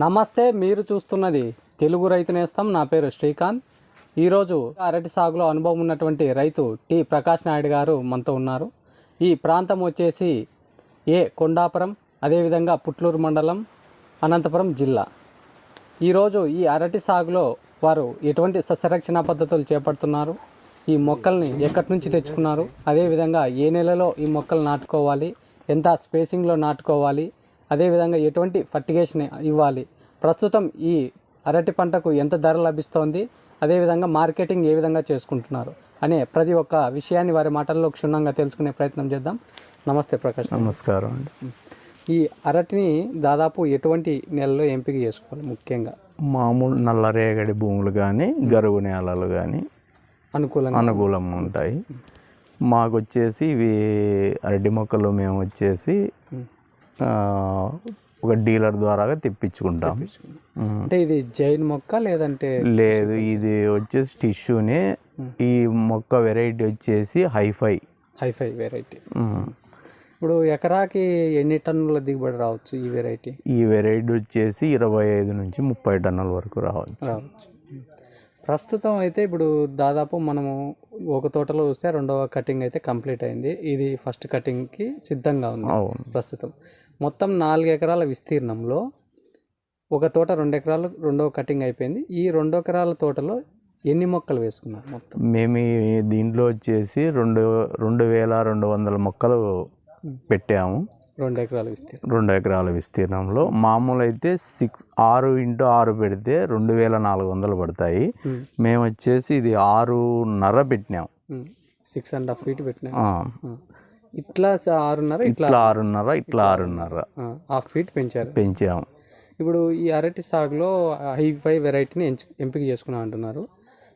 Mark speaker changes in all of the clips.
Speaker 1: నమస్తే మీరు చూస్తున్నది తెలుగు రైతు నేస్తం. నా పేరు శ్రీకాంత్. ఈరోజు అరటి సాగులో అనుభవం ఉన్నటువంటి రైతు టి ప్రకాష్ నాయుడు గారు మనతో ఉన్నారు. ఈ ప్రాంతం వచ్చేసి ఏ కొండాపురం అదేవిధంగా పుట్లూరు మండలం అనంతపురం జిల్లా. ఈరోజు ఈ అరటి సాగులో వారు ఎటువంటి సస్యరక్షణ పద్ధతులు చేపడుతున్నారు? ఈ మొక్కల్ని ఎక్కడి నుంచి తెచ్చుకున్నారు? అదేవిధంగా ఏ నెలలో ఈ మొక్కలు నాటుకోవాలి? ఎంత స్పేసింగ్లో నాటుకోవాలి? అదేవిధంగా ఎటువంటి ఫర్టిగేషన్ ఇవ్వాలి? ప్రస్తుతం ఈ అరటి పంటకు ఎంత ధర లభిస్తోంది? అదేవిధంగా మార్కెటింగ్ ఏ విధంగా చేసుకుంటున్నారు? అనే ప్రతి ఒక్క విషయాన్ని వారి మాటల్లో క్షుణ్ణంగా తెలుసుకునే ప్రయత్నం చేద్దాం. నమస్తే ప్రకాష్.
Speaker 2: నమస్కారం అండి.
Speaker 1: ఈ అరటిని దాదాపు ఎటువంటి నెలలో ఎంపిక చేసుకోవాలి ముఖ్యంగా?
Speaker 2: మామూలు నల్లరేగడి భూములు కానీ గరువు నేలలు కానీ
Speaker 1: అనుకూలంగా
Speaker 2: అనుకూలంగా ఉంటాయి. మాకు వచ్చేసి ఇవి అరటి మొక్కలు మేము వచ్చేసి ఒక డీలర్ ద్వారా తెప్పించుకుంటాం.
Speaker 1: అంటే ఇది జైన్ మొక్క లేదంటే
Speaker 2: లేదు ఇది వచ్చేసి టిష్యూనే ఈ మొక్క వెరైటీ వచ్చేసి హైఫై.
Speaker 1: Hi-fi variety. ఇప్పుడు ఎకరాకి ఎన్ని టన్నుల దిగుబడి రావచ్చు ఈ వెరైటీ?
Speaker 2: ఈ వెరైటీ వచ్చేసి ఇరవై ఐదు నుంచి ముప్పై టన్నుల వరకు రావచ్చు.
Speaker 1: రావచ్చు. ప్రస్తుతం అయితే ఇప్పుడు దాదాపు మనము ఒక తోటలో చూస్తే రెండవ కటింగ్ అయితే కంప్లీట్ అయింది. ఇది ఫస్ట్ కటింగ్కి సిద్ధంగా ఉంది ప్రస్తుతం. మొత్తం నాలుగు ఎకరాల విస్తీర్ణంలో ఒక తోట రెండు ఎకరాలు రెండవ కటింగ్ అయిపోయింది. ఈ రెండు ఎకరాల తోటలో ఎన్ని మొక్కలు వేసుకున్నారు మొత్తం?
Speaker 2: మేము దీంట్లో వచ్చేసి రెండు రెండు వేల రెండు వందల మొక్కలు పెట్టాము.
Speaker 1: రెండు ఎకరాల విస్తీర్ణం.
Speaker 2: రెండు ఎకరాల విస్తీర్ణంలో. మామూలు అయితే సిక్స్ ఆరు ఇంటూ ఆరు పెడితే రెండు వేల నాలుగు వందలు పడతాయి. మేము వచ్చేసి ఇది ఆరున్నర పెట్టినాం.
Speaker 1: సిక్స్ అండ్ హాఫ్ ఫీట్ పెట్టినా. ఇట్లా ఆరున్నర ఇట్లా
Speaker 2: ఆరున్నర ఇట్లా ఆరున్నర.
Speaker 1: హాఫ్ ఫీట్ పెంచారు.
Speaker 2: పెంచాము
Speaker 1: ఇప్పుడు ఈ అరటి సాగులో హైఫై వెరైటీని ఎంచు ఎంపిక చేసుకున్నా అంటున్నారు.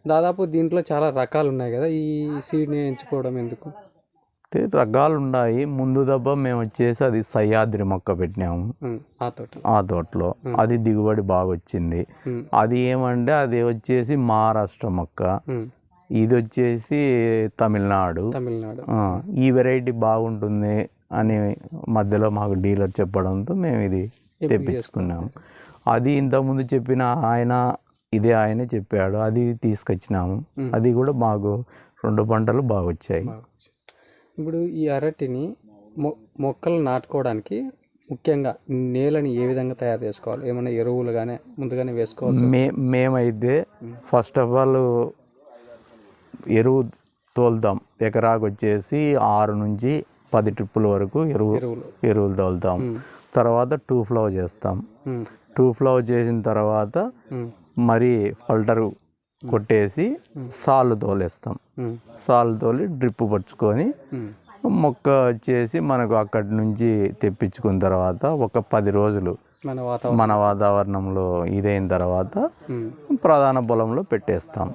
Speaker 1: దాదాపు దీంట్లో చాలా రకాలు ఉన్నాయి కదా ఈ సీడ్ని ఎంచుకోవడం ఎందుకు?
Speaker 2: అంటే రకాలు ఉన్నాయి. ముందు దెబ్బ మేము వచ్చేసి అది సహ్యాద్రి మొక్క పెట్టినాము.
Speaker 1: ఆ తోట.
Speaker 2: ఆ తోటలో. అది దిగుబడి బాగా వచ్చింది అది ఏమంటే అది వచ్చేసి మహారాష్ట్ర మొక్క. ఇది వచ్చేసి తమిళనాడు.
Speaker 1: తమిళనాడు
Speaker 2: ఈ వెరైటీ బాగుంటుంది అని మధ్యలో మాకు డీలర్ చెప్పడంతో మేము ఇది తెప్పించుకున్నాము. అది ఇంతకుముందు చెప్పిన ఆయన ఇదే ఆయనే చెప్పాడు. అది తీసుకొచ్చినాము. అది కూడా మాకు రెండు పంటలు బాగా వచ్చాయి.
Speaker 1: ఇప్పుడు ఈ అరటిని మొ మొక్కలు నాటుకోవడానికి ముఖ్యంగా నేలని ఏ విధంగా తయారు చేసుకోవాలి? ఏమైనా ఎరువులు కానీ ముందుగానే వేసుకోవాలి
Speaker 2: మే మేమైతే ఫస్ట్ ఆఫ్ ఆల్ ఎరువు తోలుతాం ఎకరాకు వచ్చేసి ఆరు నుంచి పది ట్రిప్పుల వరకు ఎరువు
Speaker 1: ఎరువులు.
Speaker 2: తోలుతాం తర్వాత టూ ఫ్లవ్ చేస్తాం. టూ ఫ్లవ్ చేసిన తర్వాత మరి ఫల్టర్ కొట్టేసి సాలు తోలేస్తాం. సాలు తోలి డ్రిప్ పరుచుకొని
Speaker 1: ఉమ్,
Speaker 2: మొక్క వచ్చేసి మనకు అక్కడి నుంచి తెప్పించుకున్న తర్వాత ఒక పది రోజులు
Speaker 1: మన వాతావరణం.
Speaker 2: మన వాతావరణంలో ఇదైన తర్వాత ప్రధాన పొలంలో పెట్టేస్తాం.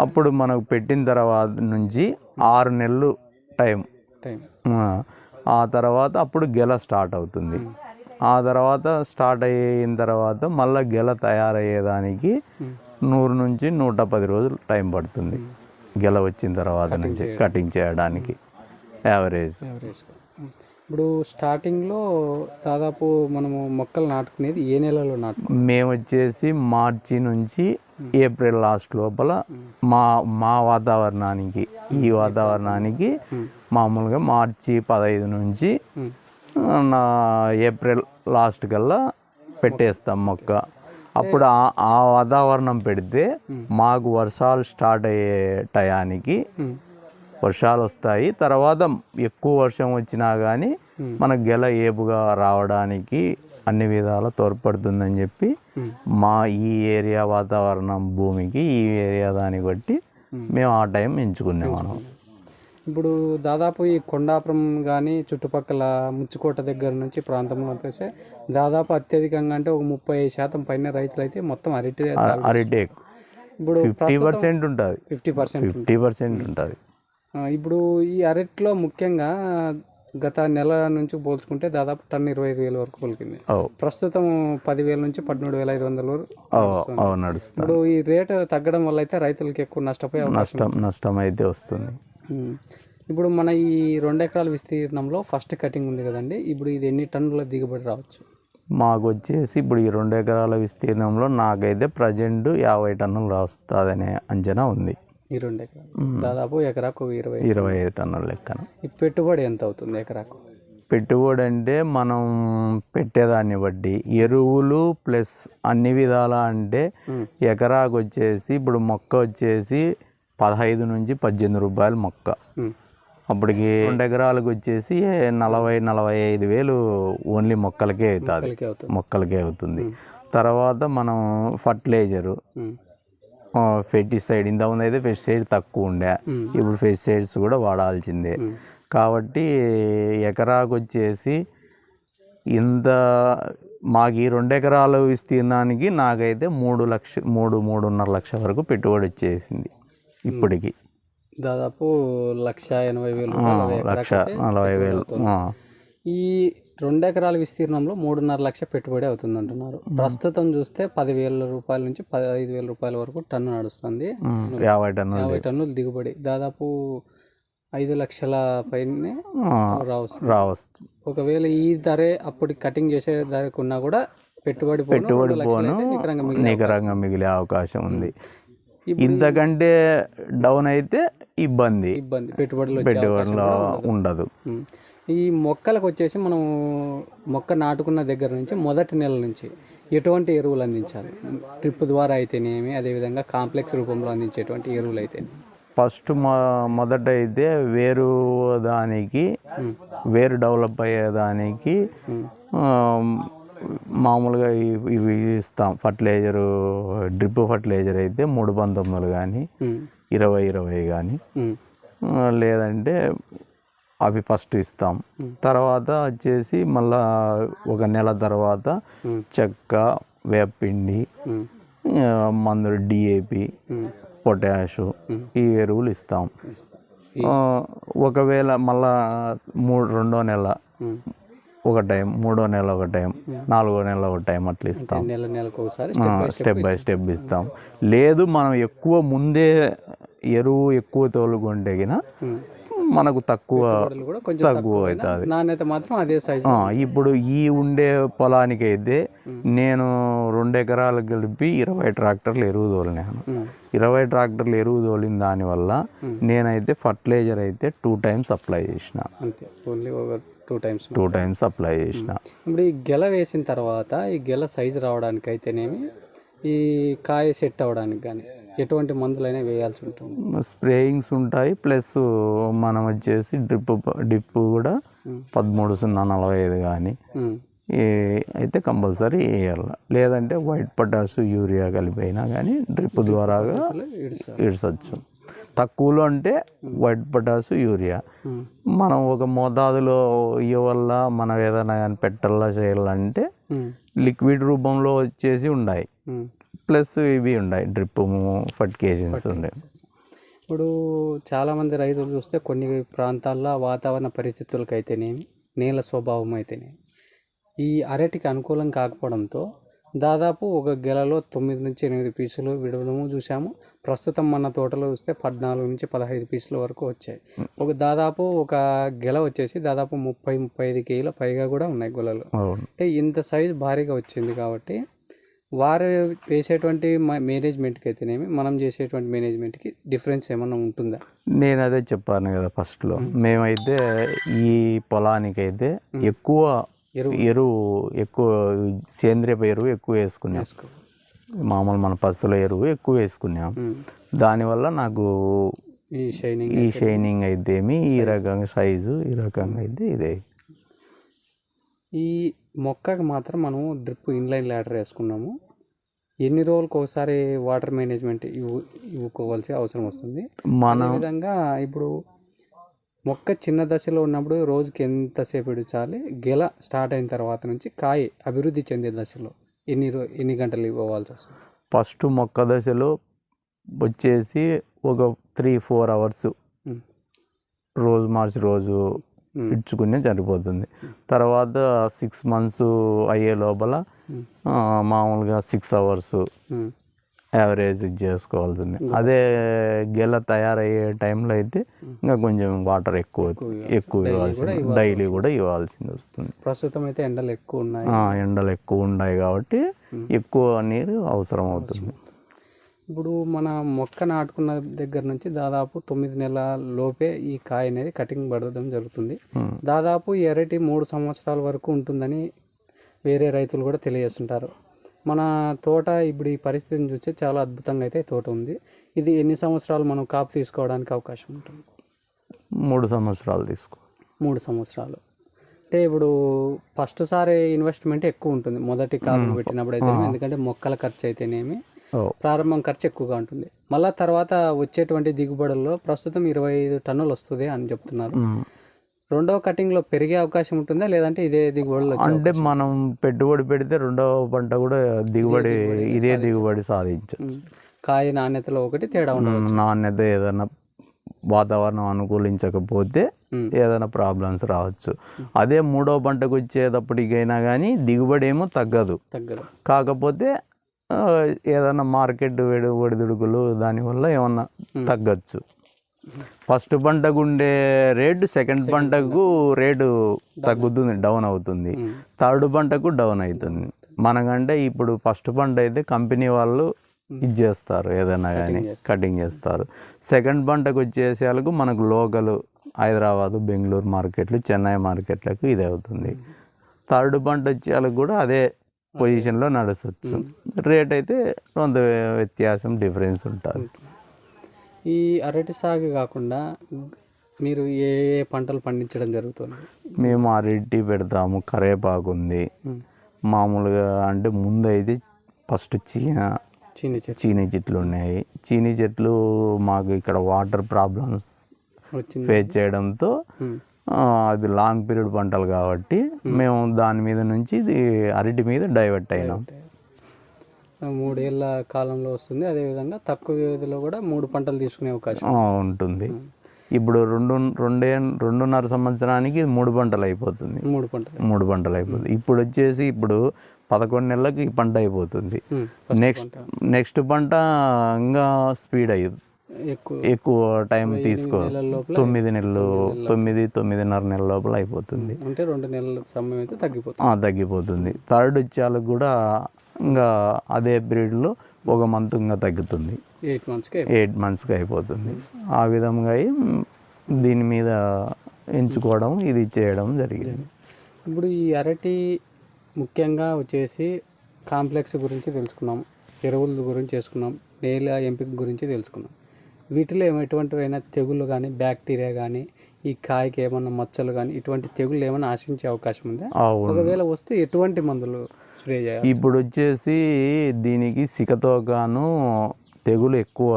Speaker 2: అప్పుడు మనకు పెట్టిన తర్వాత నుంచి ఆరు నెలలు టైం.
Speaker 1: టైం.
Speaker 2: ఆ, తర్వాత అప్పుడు గెల స్టార్ట్ అవుతుంది. ఆ తర్వాత స్టార్ట్ అయిన తర్వాత మళ్ళీ గెల తయారయ్యేదానికి నూరు నుంచి నూట పది రోజులు టైం పడుతుంది. గెల వచ్చిన తర్వాత నుంచి కటింగ్ చేయడానికి యావరేజ్.
Speaker 1: ఇప్పుడు స్టార్టింగ్లో దాదాపు మనము మొక్కలు నాటుకునేది ఏ నెలలో నాటుకో
Speaker 2: మేము వచ్చేసి మార్చి నుంచి ఏప్రిల్ లాస్ట్ లోపల మా మా వాతావరణానికి ఈ వాతావరణానికి మామూలుగా మార్చి పదహైదు నుంచి నా ఏప్రిల్ లాస్ట్ కల్లా పెట్టేస్తాం మొక్క. అప్పుడు ఆ- ఆ వాతావరణం పెడితే మాకు వర్షాలు స్టార్ట్ అయ్యే టయానికి వర్షాలు వస్తాయి. తర్వాత ఎక్కువ వర్షం వచ్చినా కానీ మన గెల ఏపుగా రావడానికి అన్ని విధాల తోడ్పడుతుందని చెప్పి మా ఈ ఏరియా వాతావరణం భూమికి ఈ ఏరియా దాన్ని బట్టి మేము. ఆ టైం ఎంచుకున్నాం. మనం
Speaker 1: ఇప్పుడు దాదాపు ఈ కొండాపురం కానీ చుట్టుపక్కల ముచ్చుకోట దగ్గర నుంచి ప్రాంతంలో వచ్చేసి దాదాపు అత్యధికంగా అంటే ఒక ముప్పై శాతం పైన రైతులు అయితే మొత్తం అరటి
Speaker 2: అరిటే
Speaker 1: ఇప్పుడు
Speaker 2: ఫిఫ్టీ పర్సెంట్ ఉంటుంది.
Speaker 1: ఫిఫ్టీ పర్సెంట్
Speaker 2: ఫిఫ్టీ పర్సెంట్ ఉంటుంది.
Speaker 1: ఇప్పుడు ఈ అరటిలో ముఖ్యంగా గత నెల నుంచి పోల్చుకుంటే దాదాపు టన్ ఇరవై ఐదు వేల వరకు పలికింది. ప్రస్తుతం పదివేల నుంచి పదమూడు వేల ఐదు వందల వరకు
Speaker 2: నడుస్తుంది.
Speaker 1: ఇప్పుడు ఈ రేటు తగ్గడం వల్ల అయితే రైతులకి ఎక్కువ నష్టపోయే
Speaker 2: నష్టం నష్టం అయితే వస్తుంది.
Speaker 1: ఇప్పుడు మన ఈ రెండు ఎకరాల విస్తీర్ణంలో ఫస్ట్ కటింగ్ ఉంది కదండి. ఇప్పుడు ఇది ఎన్ని టన్నుల దిగుబడి రావచ్చు?
Speaker 2: మాకు వచ్చేసి ఇప్పుడు ఈ రెండు ఎకరాల విస్తీర్ణంలో నాకైతే ప్రజెంట్ యాభై టన్నులు రాస్తుందనే అంచనా ఉంది.
Speaker 1: ఈ రెండు ఎకరాలు. దాదాపు ఎకరాకు ఇరవై
Speaker 2: ఇరవై ఐదు టన్నుల లెక్కన.
Speaker 1: ఈ పెట్టుబడి ఎంత అవుతుంది ఎకరాకు?
Speaker 2: పెట్టుబడి అంటే మనం పెట్టేదాన్ని బట్టి ఎరువులు ప్లస్ అన్ని విధాల అంటే ఎకరాకు వచ్చేసి ఇప్పుడు మొక్క వచ్చేసి పదహైదు నుంచి పద్దెనిమిది రూపాయలు మొక్క. అప్పటికి రెండు ఎకరాలకు వచ్చేసి నలభై నలభై ఐదు వేలు ఓన్లీ మొక్కలకే అవుతుంది.
Speaker 1: మొక్కలకే అవుతుంది.
Speaker 2: తర్వాత మనం ఫర్టిలైజరు. ఫెర్టిసైడ్ ఇంతకుముందు అయితే ఫెర్టిసైడ్ తక్కువ ఉండే. ఇప్పుడు ఫెర్టిసైడ్స్ కూడా వాడాల్సిందే. కాబట్టి ఎకరాకు వచ్చేసి ఇంత మాకు ఈ రెండు ఎకరాల విస్తీర్ణానికి నాకైతే మూడు లక్ష మూడు మూడున్నర లక్ష వరకు పెట్టుబడి వచ్చేసింది ఇప్పటికి.
Speaker 1: దాదాపు లక్ష ఎనభై వేలు
Speaker 2: లక్ష నలభై వేలు.
Speaker 1: ఈ రెండు ఎకరాల విస్తీర్ణంలో మూడున్నర లక్ష పెట్టుబడి అవుతుంది అంటున్నారు ప్రస్తుతం చూస్తే పదివేల రూపాయల నుంచి పదహైదు వేల రూపాయల వరకు టన్ను నడుస్తుంది.
Speaker 2: యాభై టన్నులు
Speaker 1: యాభై టన్నులు దిగుబడి. దాదాపు ఐదు లక్షల పైనే రావచ్చు
Speaker 2: రావచ్చు
Speaker 1: ఒకవేళ ఈ ధరే అప్పుడు కటింగ్ చేసే ధరకు ఉన్నా కూడా పెట్టుబడి
Speaker 2: పెట్టుబడి పోను
Speaker 1: నికరంగా మిగిలి
Speaker 2: అవకాశం. ఉంది. ఇంతకంటే డౌన్ అయితే ఇబ్బంది.
Speaker 1: ఇబ్బంది. పెట్టుబడులు
Speaker 2: పెట్టుబడిలో ఉండదు.
Speaker 1: ఈ మొక్కలకు వచ్చేసి మనం మొక్క నాటుకున్న దగ్గర నుంచి మొదటి నెల నుంచి ఎటువంటి ఎరువులు అందించాలి? డ్రిప్ ద్వారా అయితేనేమి అదేవిధంగా కాంప్లెక్స్ రూపంలో అందించేటువంటి ఎరువులు అయితే
Speaker 2: ఫస్ట్ మొ మొదట అయితే వేరు దానికి వేరు డెవలప్ అయ్యేదానికి మామూలుగా ఇవి ఇవి ఇస్తాం. ఫర్టిలైజరు డ్రిప్ ఫర్టిలైజర్ అయితే మూడు పంతొమ్మిదిలు కానీ ఇరవై ఇరవై కానీ లేదంటే అవి ఫస్ట్ ఇస్తాం. తర్వాత వచ్చేసి మళ్ళా ఒక నెల తర్వాత చెక్క వేపిండి మందులు డిఏపి పొటాషు ఈ ఎరువులు ఇస్తాం. ఒకవేళ మళ్ళా మూడు రెండో నెల ఒక టైం మూడో నెల ఒక టైం నాలుగో నెల ఒక టైం అట్లా ఇస్తాం.
Speaker 1: నెల నెలకు ఒకసారి
Speaker 2: స్టెప్ బై స్టెప్ ఇస్తాం. లేదు మనం ఎక్కువ ముందే ఎరువు ఎక్కువ తోలుకుంటే మనకు తక్కువ
Speaker 1: కూడా కొంచెం
Speaker 2: తక్కువ అవుతుంది.
Speaker 1: నాణ్యత మాత్రం అదే సైజు
Speaker 2: ఇప్పుడు ఈ ఉండే పొలానికి అయితే నేను రెండు ఎకరాలు కలిపి ఇరవై ట్రాక్టర్లు ఎరువు తోలినాను. ఇరవై ట్రాక్టర్లు ఎరువు తోలిన దానివల్ల నేనైతే ఫర్టిలైజర్ అయితే టూ టైమ్స్ అప్లై చేసిన.
Speaker 1: Two times
Speaker 2: two times apply చేసిన.
Speaker 1: ఇప్పుడు ఈ గెల వేసిన తర్వాత ఈ గెల సైజు రావడానికి అయితేనేమి ఈ కాయ సెట్ అవ్వడానికి కానీ ఎటువంటి మందులైనా వేయాల్సి ఉంటుంది
Speaker 2: స్ప్రేయింగ్స్ ఉంటాయి ప్లస్ మనం వచ్చేసి డ్రిప్ డ్రిప్ కూడా పదమూడు సున్నా నలభై ఐదు కానీ. అయితే కంపల్సరీ వేయాలి లేదంటే వైట్ పొటాష్ యూరియా కలిపి అయినా కానీ డ్రిప్ ద్వారాగా
Speaker 1: ఇడుస్తారు
Speaker 2: ఇడ్చచ్చు తక్కువలో అంటే వైట్ పొటాష్ యూరియా. మనం ఒక మోతాదులో ఇవ్వల్ల మనం ఏదైనా కానీ పెట్టాలా చేయాలంటే. లిక్విడ్ రూపంలో వచ్చేసి ఉన్నాయి. ప్లస్ ఇవి ఉన్నాయి డ్రిప్ ఫర్టికేషన్స్ ఉన్నాయి
Speaker 1: ఇప్పుడు చాలామంది రైతులు చూస్తే కొన్ని ప్రాంతాల్లో వాతావరణ పరిస్థితులకు అయితేనేమి నేల స్వభావం అయితేనేమి ఈ అరటికి అనుకూలం కాకపోవడంతో దాదాపు ఒక గెలలో తొమ్మిది నుంచి ఎనిమిది పీసులు విడవడము చూసాము ప్రస్తుతం మన తోటలో చూస్తే పద్నాలుగు నుంచి పదహైదు పీసుల వరకు వచ్చాయి. ఒక దాదాపు ఒక గెల వచ్చేసి దాదాపు ముప్పై ముప్పై ఐదు కేజీల పైగా కూడా ఉన్నాయి గొలలు అంటే ఇంత సైజు భారీగా వచ్చింది కాబట్టి వారు వేసేటువంటి మేనేజ్మెంట్కి అయితేనేమి మనం చేసేటువంటి మేనేజ్మెంట్కి డిఫరెన్స్ ఏమన్నా ఉంటుందా?
Speaker 2: నేను అదే చెప్పాను కదా ఫస్ట్లో. మేమైతే ఈ పొలానికైతే ఎక్కువ ఎరువు. ఎక్కువ సేంద్రియ ఎరువు ఎక్కువ వేసుకున్నాం.
Speaker 1: వేసుకో.
Speaker 2: మామూలు మన పసుల ఎరువు ఎక్కువ వేసుకున్నాం. దానివల్ల నాకు
Speaker 1: ఈ షైనింగ్
Speaker 2: ఈ షైనింగ్ అయితేమి ఈ రకంగా సైజు ఈ రకంగా అయితే ఇదే.
Speaker 1: ఈ మొక్కకి మాత్రం మనము డ్రిప్ ఇన్లైన్ ల్యాడర్ వేసుకున్నాము. ఎన్ని రోజులకు ఒకసారి వాటర్ మేనేజ్మెంట్ ఇవ్వు ఇవ్వుకోవాల్సి అవసరం వస్తుంది.
Speaker 2: మనం
Speaker 1: విధంగా ఇప్పుడు మొక్క చిన్న దశలో ఉన్నప్పుడు రోజుకి ఎంతసేపు ఇడించాలి? గెల స్టార్ట్ అయిన తర్వాత నుంచి కాయ అభివృద్ధి చెందే దశలో ఎన్ని రో ఎన్ని గంటలు ఇవ్వవలసి వస్తుంది?
Speaker 2: ఫస్ట్ మొక్క దశలో వచ్చేసి ఒక త్రీ ఫోర్ అవర్స్. రోజు మార్చి రోజు ఇడ్చుకునే సరిపోతుంది. తర్వాత సిక్స్ మంత్స్ అయ్యే లోపల ఆ, మామూలుగా సిక్స్ అవర్స్. యావరేజ్ చేసుకోవాల్సింది. అదే గెల తయారయ్యే టైంలో అయితే ఇంకా కొంచెం వాటర్ ఎక్కువ ఎక్కువ ఇవ్వాల్సింది డైలీ కూడా ఇవ్వాల్సింది వస్తుంది.
Speaker 1: ప్రస్తుతం అయితే ఎండలు ఎక్కువ ఉన్నాయి.
Speaker 2: ఎండలు ఎక్కువ ఉన్నాయి కాబట్టి ఎక్కువ నీరు అవసరం అవుతుంది.
Speaker 1: ఇప్పుడు మన మొక్క నాటుకున్న దగ్గర నుంచి దాదాపు తొమ్మిది నెలల లోపే ఈ కాయ అనేది కటింగ్ పడడం జరుగుతుంది. దాదాపు ఈ అరటి మూడు సంవత్సరాల వరకు ఉంటుందని వేరే రైతులు కూడా తెలియజేస్తుంటారు. మన తోట ఇప్పుడు ఈ పరిస్థితిని చూస్తే చాలా అద్భుతంగా అయితే తోట ఉంది. ఇది ఎన్ని సంవత్సరాలు మనం కాపు తీసుకోవడానికి అవకాశం ఉంటుంది?
Speaker 2: మూడు సంవత్సరాలు తీసుకో.
Speaker 1: మూడు సంవత్సరాలు. అంటే ఇప్పుడు ఫస్ట్ సారి ఇన్వెస్ట్మెంట్ ఎక్కువ ఉంటుంది. మొదటి కాలం పెట్టినప్పుడు అయితే ఎందుకంటే మొక్కల ఖర్చు అయితేనేమి. ప్రారంభం ఖర్చు ఎక్కువగా ఉంటుంది. మళ్ళా తర్వాత వచ్చేటువంటి దిగుబడుల్లో ప్రస్తుతం ఇరవై ఐదు టన్నులు వస్తుంది అని చెప్తున్నారు. రెండవ కటింగ్లో పెరిగే అవకాశం ఉంటుందా? లేదంటే ఇదే దిగుబడులు వచ్చే
Speaker 2: అంటే మనం పెట్టుబడి పెడితే రెండవ పంట కూడా దిగుబడి ఇదే దిగుబడి సాధించచ్చు.
Speaker 1: కాయ నాణ్యతలో ఒకటి తేడా ఉండదు
Speaker 2: నాణ్యత ఏదైనా వాతావరణం అనుకూలించకపోతే. ఏదైనా ప్రాబ్లమ్స్ రావచ్చు. అదే మూడో పంటకు వచ్చేటప్పటికైనా కానీ దిగుబడి ఏమో తగ్గదు.
Speaker 1: తగ్గదు.
Speaker 2: కాకపోతే ఏదైనా మార్కెట్ వేడి ఒడిదుడుకులు దానివల్ల ఏమన్నా తగ్గచ్చు. ఫస్ట్ పంటకు ఉండే రేటు సెకండ్ పంటకు రేటు తగ్గుతుంది డౌన్ అవుతుంది. థర్డ్ పంటకు డౌన్ అవుతుంది. మనకంటే ఇప్పుడు ఫస్ట్ పంట అయితే కంపెనీ వాళ్ళు ఇది చేస్తారు ఏదైనా కానీ కటింగ్ చేస్తారు. సెకండ్ పంటకు వచ్చేసేలకు మనకు లోకల్ హైదరాబాదు బెంగళూరు మార్కెట్లు చెన్నై మార్కెట్లకు ఇది అవుతుంది థర్డ్ పంట వచ్చేలకు కూడా అదే పొజిషన్లో నడచచ్చు రేట్ అయితే కొంత వ్యత్యాసం డిఫరెన్స్ ఉంటుంది.
Speaker 1: ఈ అరటి సాగు కాకుండా మీరు ఏ ఏ పంటలు పండించడం జరుగుతుంది?
Speaker 2: మేము అరటి పెడతాము కరేపాకు ఉంది. మామూలుగా అంటే ముందు అయితే ఫస్ట్ చీన
Speaker 1: చెట్టు
Speaker 2: చీనీ చెట్లు ఉన్నాయి. చీనీ చెట్లు మాకు ఇక్కడ వాటర్ ప్రాబ్లమ్స్ ఫేస్ చేయడంతో అది లాంగ్ పీరియడ్ పంటలు కాబట్టి మేము దాని మీద నుంచి ఇది అరటి మీద డైవర్ట్ అయినాం.
Speaker 1: మూడేళ్ళ కాలంలో వస్తుంది. అదేవిధంగా తక్కువ వ్యవధిలో కూడా మూడు పంటలు తీసుకునే అవకాశం
Speaker 2: ఉంటుంది. ఇప్పుడు రెండు రెండే రెండున్నర సంవత్సరానికి మూడు పంటలు అయిపోతుంది.
Speaker 1: మూడు పంటలు.
Speaker 2: మూడు పంటలు అయిపోతుంది. ఇప్పుడు వచ్చేసి ఇప్పుడు పదకొండు నెలలకు ఈ పంట అయిపోతుంది. నెక్స్ట్ నెక్స్ట్ పంట. ఇంకా స్పీడ్ అయ్యింది
Speaker 1: ఎక్కువ
Speaker 2: ఎక్కువ టైం తీసుకో. తొమ్మిది నెలలు తొమ్మిది తొమ్మిదిన్నర నెలల లోపల అయిపోతుంది.
Speaker 1: అంటే రెండు నెలల సమయం అయితే తగ్గిపోతుంది.
Speaker 2: తగ్గిపోతుంది. థర్డ్ వచ్చేలకు కూడా ఇంకా అదే పీరియడ్లో ఒక మంత్ ఇంకా తగ్గుతుంది.
Speaker 1: ఎయిట్ మంత్స్కి
Speaker 2: ఎయిట్ మంత్స్కి అయిపోతుంది. ఆ విధంగా అయి, దీని మీద ఎంచుకోవడం ఇది చేయడం జరిగింది.
Speaker 1: ఇప్పుడు ఈ అరటి ముఖ్యంగా వచ్చేసి కాంప్లెక్స్ గురించి తెలుసుకున్నాం. ఎరువుల గురించి చేసుకున్నాం. నేల ఎంపిక గురించి తెలుసుకున్నాం. వీటిలో ఏమో ఎటువంటివైనా తెగుళ్ళు కానీ బ్యాక్టీరియా కానీ ఈ కాయకి ఏమన్నా మచ్చలు కానీ ఇటువంటి తెగుళ్ళు ఏమైనా ఆశించే అవకాశం ఉందా? ఒకవేళ వస్తే ఎటువంటి మందులు స్ప్రే చేయాలి?
Speaker 2: ఇప్పుడు వచ్చేసి దీనికి సికతోగాను తెగులు ఎక్కువ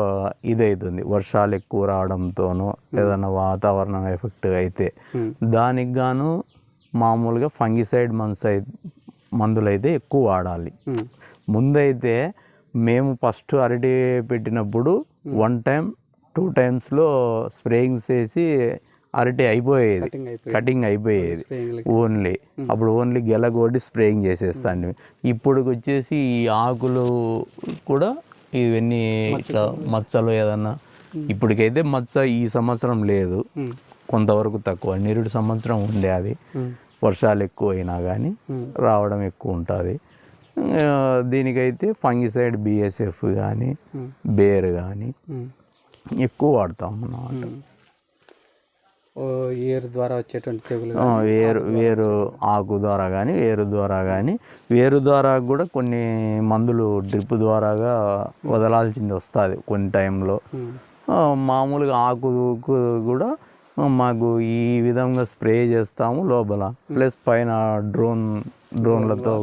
Speaker 2: ఇదవుతుంది వర్షాలు ఎక్కువ రావడంతోనూ ఏదైనా వాతావరణం ఎఫెక్ట్ అయితే. దానికి గాను మామూలుగా ఫంగిసైడ్ మందుసై మందులు అయితే ఎక్కువ వాడాలి. ముందైతే మేము ఫస్ట్ అరటి పెట్టినప్పుడు వన్ టైం టూ టైమ్స్లో స్ప్రేయింగ్ చేసి అరటి అయిపోయేది.
Speaker 1: కటింగ్ అయిపోయి
Speaker 2: కటింగ్ అయిపోయేది. ఓన్లీ. అప్పుడు ఓన్లీ గెలగొట్టి స్ప్రేయింగ్ చేసేస్తాండి ఇప్పుడు వచ్చేసి ఈ ఆకులు కూడా ఇవన్నీ ఇట్లా మచ్చలు ఏదన్నా. ఇప్పటికైతే మచ్చ ఈ సంవత్సరం లేదు. కొంతవరకు తక్కువ. నిరుడు సంవత్సరం ఉండే అది. వర్షాలు ఎక్కువ అయినా కానీ రావడం ఎక్కువ ఉంటుంది. దీనికైతే ఫంగిసైడ్ బిఎస్ఎఫ్ కానీ బేర్ కానీ ఎక్కువ వాడతాం అన్నమాట.
Speaker 1: ఏర్ ద్వారా వచ్చేటువంటి తెగులు
Speaker 2: వేరు వేరు ఆకు ద్వారా కానీ వేరు ద్వారా కానీ వేరు ద్వారా కూడా కొన్ని మందులు డ్రిప్ ద్వారాగా వదలాల్సింది వస్తుంది కొన్ని టైంలో. మామూలుగా ఆకుకు కూడా మాకు ఈ విధంగా స్ప్రే చేస్తాము లోపల. ప్లస్ పైన డ్రోన్ డ్రోన్లతో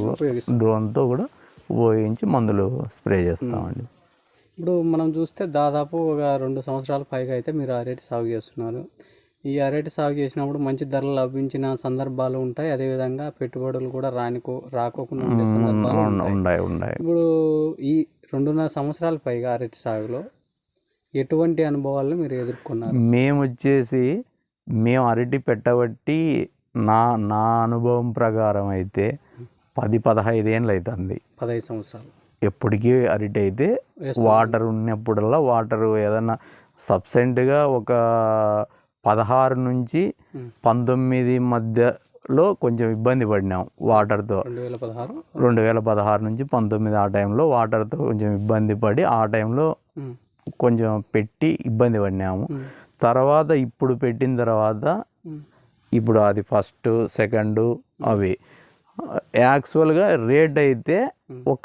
Speaker 2: డ్రోన్తో కూడా ఉపయోగించి మందులు స్ప్రే చేస్తామండి.
Speaker 1: ఇప్పుడు మనం చూస్తే దాదాపు ఒక రెండు సంవత్సరాల పైగా అయితే మీరు అరటి సాగు చేస్తున్నారు. ఈ అరటి సాగు చేసినప్పుడు మంచి ధరలు లభించిన సందర్భాలు ఉంటాయి. అదేవిధంగా పెట్టుబడులు కూడా రానికో రాకోకుండా ఉండే సందర్భాలు ఉంటాయి. ఇప్పుడు ఈ రెండున్నర సంవత్సరాల పైగా అరటి సాగులో ఎటువంటి అనుభవాలను మీరు ఎదుర్కొన్నారు?
Speaker 2: మేము వచ్చేసి మేము అరటి పెట్టబట్టి నా నా అనుభవం ప్రకారం అయితే పది పదహైదు ఏళ్ళు అవుతుంది.
Speaker 1: పదహైదు సంవత్సరాలు.
Speaker 2: ఎప్పటికీ అరటి అయితే వాటర్ ఉన్నప్పుడల్లా వాటర్ ఏదన్నా సబ్సెంట్గా ఒక పదహారు నుంచి పంతొమ్మిది మధ్యలో కొంచెం ఇబ్బంది పడినాం వాటర్తో.
Speaker 1: రెండు వేల పదహారు
Speaker 2: నుంచి పంతొమ్మిది ఆ టైంలో వాటర్తో కొంచెం ఇబ్బంది పడి ఆ టైంలో
Speaker 1: ఉమ్,
Speaker 2: కొంచెం పెట్టి ఇబ్బంది పడినాము. తర్వాత ఇప్పుడు పెట్టిన తర్వాత ఇప్పుడు అది ఫస్ట్ సెకండ్ అవి. యాక్చువల్గా రేట్ అయితే ఒక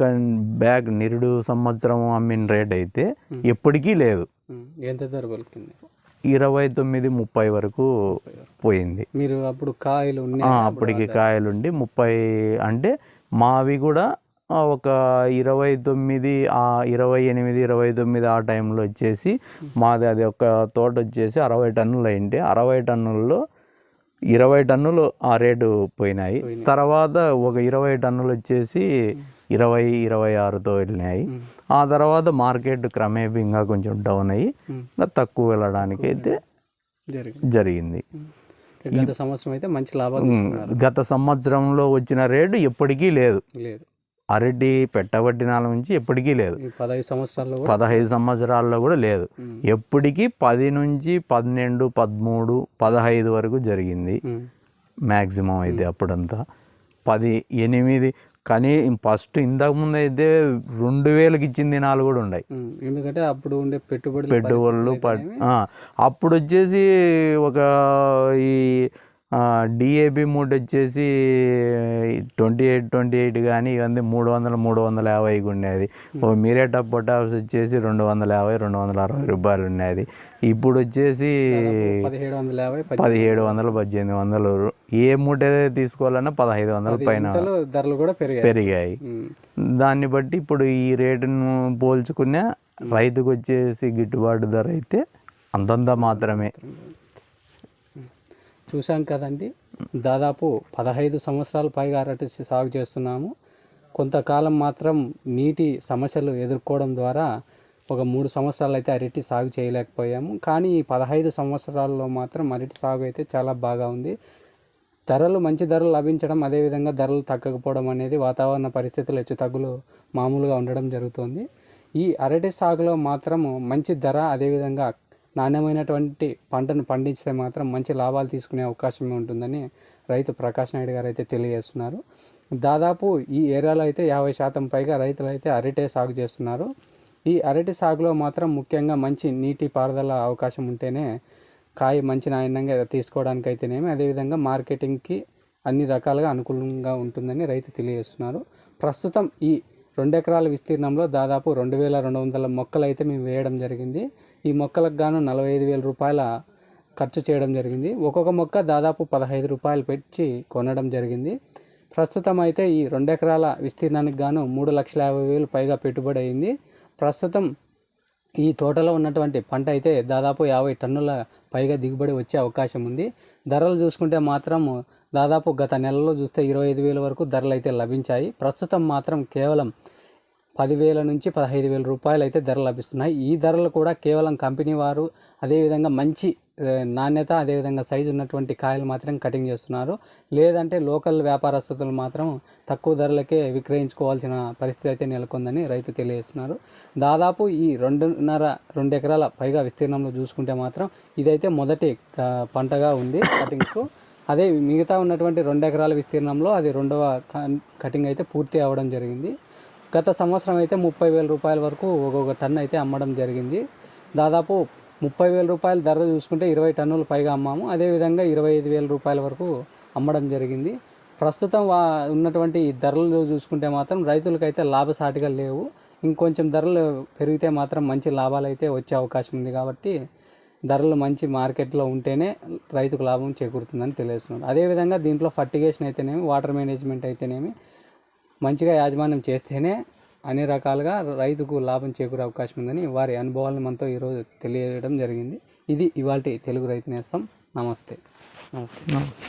Speaker 2: బ్యాగ్ నిరుడు సంవత్సరం అమ్మిన రేట్ అయితే ఎప్పటికీ లేదు.
Speaker 1: ఎంత ధర పలుకుతుంది
Speaker 2: ఇరవై తొమ్మిది ముప్పై వరకు పోయింది.
Speaker 1: మీరు అప్పుడు కాయలు
Speaker 2: అప్పటికి కాయలుండి ముప్పై అంటే మావి కూడా ఒక ఇరవై తొమ్మిది ఆ ఇరవై ఎనిమిది ఇరవై తొమ్మిది ఆ టైంలో వచ్చేసి మాది అది ఒక తోట వచ్చేసి అరవై టన్నులు అయింటే అరవై టన్నుల్లో ఇరవై టన్నులు ఆ రేటు పోయినాయి. తర్వాత ఒక ఇరవై టన్నులు వచ్చేసి ఇరవై ఇరవై ఆరుతో వెళ్ళినాయి. ఆ తర్వాత మార్కెట్ క్రమేపీ ఇంకా కొంచెం డౌన్ అయ్యి తక్కువ వెళ్ళడానికి అయితే
Speaker 1: జరిగింది.
Speaker 2: జరిగింది.
Speaker 1: గత సంవత్సరం అయితే మంచి తీసుకున్నారు.
Speaker 2: గత సంవత్సరంలో వచ్చిన రేటు ఎప్పటికీ లేదు.
Speaker 1: లేదు.
Speaker 2: అరటి పెట్టబట్టినాల నుంచి ఎప్పటికీ లేదు.
Speaker 1: పదహైదు సంవత్సరాల్లో
Speaker 2: పదహైదు సంవత్సరాల్లో కూడా లేదు. ఎప్పటికీ పది నుంచి పన్నెండు పదమూడు పదహైదు వరకు జరిగింది. మ్యాక్సిమం అయితే అప్పుడంతా. పది ఎనిమిది కానీ ఫస్ట్ ఇంతకుముందు అయితే రెండు వేలకు ఇచ్చిన దినాలు కూడా ఉన్నాయి
Speaker 1: ఎందుకంటే అప్పుడు ఉండే పెట్టుబడులు
Speaker 2: పెట్టుబడులు అప్పుడు వచ్చేసి ఒక ఈ డిఏబి మూట వచ్చేసి ట్వంటీ ఎయిట్ ట్వంటీ ఎయిట్ కానీ ఇవన్నీ మూడు వందల మూడు వందల యాభైకి ఉండేది ఓ మీరేట్ పొటాస్ వచ్చేసి రెండు వందల యాభై రెండు వందల అరవై రూపాయలు ఉండేది ఇప్పుడు వచ్చేసి
Speaker 1: పదిహేడు వందల యాభై పది
Speaker 2: పదిహేడు వందలు పద్దెనిమిది వందలు. ఏ మూట తీసుకోవాలన్నా పదహైదు వందల పైన
Speaker 1: ధరలు కూడా పెరిగాయి.
Speaker 2: దాన్ని బట్టి ఇప్పుడు ఈ రేటును పోల్చుకునే రైతుకు వచ్చేసి గిట్టుబాటు ధర అయితే అంతంత మాత్రమే.
Speaker 1: చూసాం కదండి. దాదాపు పదహైదు సంవత్సరాల పైగా అరటి సాగు చేస్తున్నాము. కొంతకాలం మాత్రం నీటి సమస్యలు ఎదుర్కోవడం ద్వారా ఒక మూడు సంవత్సరాలు అయితే అరటి సాగు చేయలేకపోయాము. కానీ ఈ పదహైదు సంవత్సరాల్లో మాత్రం అరటి సాగు అయితే చాలా బాగా ఉంది. ధరలు మంచి ధరలు లభించడం అదేవిధంగా ధరలు తగ్గకపోవడం అనేది వాతావరణ పరిస్థితులు హెచ్చు తగ్గులు మామూలుగా ఉండడం జరుగుతుంది. ఈ అరటి సాగులో మాత్రము మంచి ధర అదేవిధంగా నాణ్యమైనటువంటి పంటను పండించితే మాత్రం మంచి లాభాలు తీసుకునే అవకాశం ఉంటుందని రైతు ప్రకాష్ నాయుడు గారు అయితే తెలియజేస్తున్నారు. దాదాపు ఈ ఏరియాలో అయితే యాభై శాతం పైగా రైతులు అయితే అరటే సాగు చేస్తున్నారు. ఈ అరటి సాగులో మాత్రం ముఖ్యంగా మంచి నీటి పారుదల అవకాశం ఉంటేనే కాయ మంచి నాణ్యంగా తీసుకోవడానికి అయితేనేమి అదేవిధంగా మార్కెటింగ్కి అన్ని రకాలుగా అనుకూలంగా ఉంటుందని రైతు తెలియజేస్తున్నారు. ప్రస్తుతం ఈ రెండు ఎకరాల విస్తీర్ణంలో దాదాపు రెండు వేల రెండు వందల మొక్కలు అయితే మేము వేయడం జరిగింది. ఈ మొక్కలకు గాను నలభై ఐదు వేల రూపాయల ఖర్చు చేయడం జరిగింది. ఒక్కొక్క మొక్క దాదాపు పదహైదు రూపాయలు పెట్టి కొనడం జరిగింది. ప్రస్తుతం అయితే ఈ రెండు ఎకరాల విస్తీర్ణానికి గాను మూడు లక్షల యాభై వేలు పైగా పెట్టుబడి అయింది. ప్రస్తుతం ఈ తోటలో ఉన్నటువంటి పంట అయితే దాదాపు యాభై టన్నుల పైగా దిగుబడి వచ్చే అవకాశం ఉంది. ధరలు చూసుకుంటే మాత్రం దాదాపు గత నెలలో చూస్తే ఇరవై ఐదు వేల వరకు ధరలు అయితే లభించాయి. ప్రస్తుతం మాత్రం కేవలం పదివేల నుంచి పదహైదు వేల రూపాయలు అయితే ధరలు లభిస్తున్నాయి. ఈ ధరలు కూడా కేవలం కంపెనీ వారు అదేవిధంగా మంచి నాణ్యత అదేవిధంగా సైజు ఉన్నటువంటి కాయలు మాత్రం కటింగ్ చేస్తున్నారు. లేదంటే లోకల్ వ్యాపారస్తులు మాత్రం తక్కువ ధరలకే విక్రయించుకోవాల్సిన పరిస్థితి అయితే నెలకొందని రైతు తెలియజేస్తున్నారు. దాదాపు ఈ రెండున్నర రెండు ఎకరాల పైగా విస్తీర్ణంలో చూసుకుంటే మాత్రం ఇదైతే మొదటి పంటగా ఉంది కటింగ్కు అదే మిగతా ఉన్నటువంటి రెండు ఎకరాల విస్తీర్ణంలో అది రెండవ కటింగ్ అయితే పూర్తి అవ్వడం జరిగింది. గత సంవత్సరం అయితే ముప్పై వేల రూపాయల వరకు ఒక్కొక్క టన్ అయితే అమ్మడం జరిగింది. దాదాపు ముప్పై వేల రూపాయల ధర చూసుకుంటే ఇరవై టన్నులు పైగా అమ్మాము. అదేవిధంగా ఇరవై ఐదు వేల రూపాయల వరకు అమ్మడం జరిగింది. ప్రస్తుతం వా ఉన్నటువంటి ఈ ధరలు చూసుకుంటే మాత్రం రైతులకైతే లాభసాటిగా లేవు. ఇంకొంచెం ధరలు పెరిగితే మాత్రం మంచి లాభాలు అయితే వచ్చే అవకాశం ఉంది కాబట్టి ధరలు మంచి మార్కెట్లో ఉంటేనే రైతుకు లాభం చేకూరుతుందని తెలియజేస్తున్నాడు అదేవిధంగా దీంట్లో ఫర్టిగేషన్ అయితేనేమి వాటర్ మేనేజ్మెంట్ అయితేనేమి మంచిగా యాజమాన్యం చేస్తేనే అన్ని రకాలుగా రైతుకు లాభం చేకూరే అవకాశం ఉందని వారి అనుభవాలను మనతో ఈరోజు తెలియజేయడం జరిగింది. ఇది ఇవాళ తెలుగు రైతు నేస్తం. నమస్తే. నమస్తే.
Speaker 2: నమస్తే.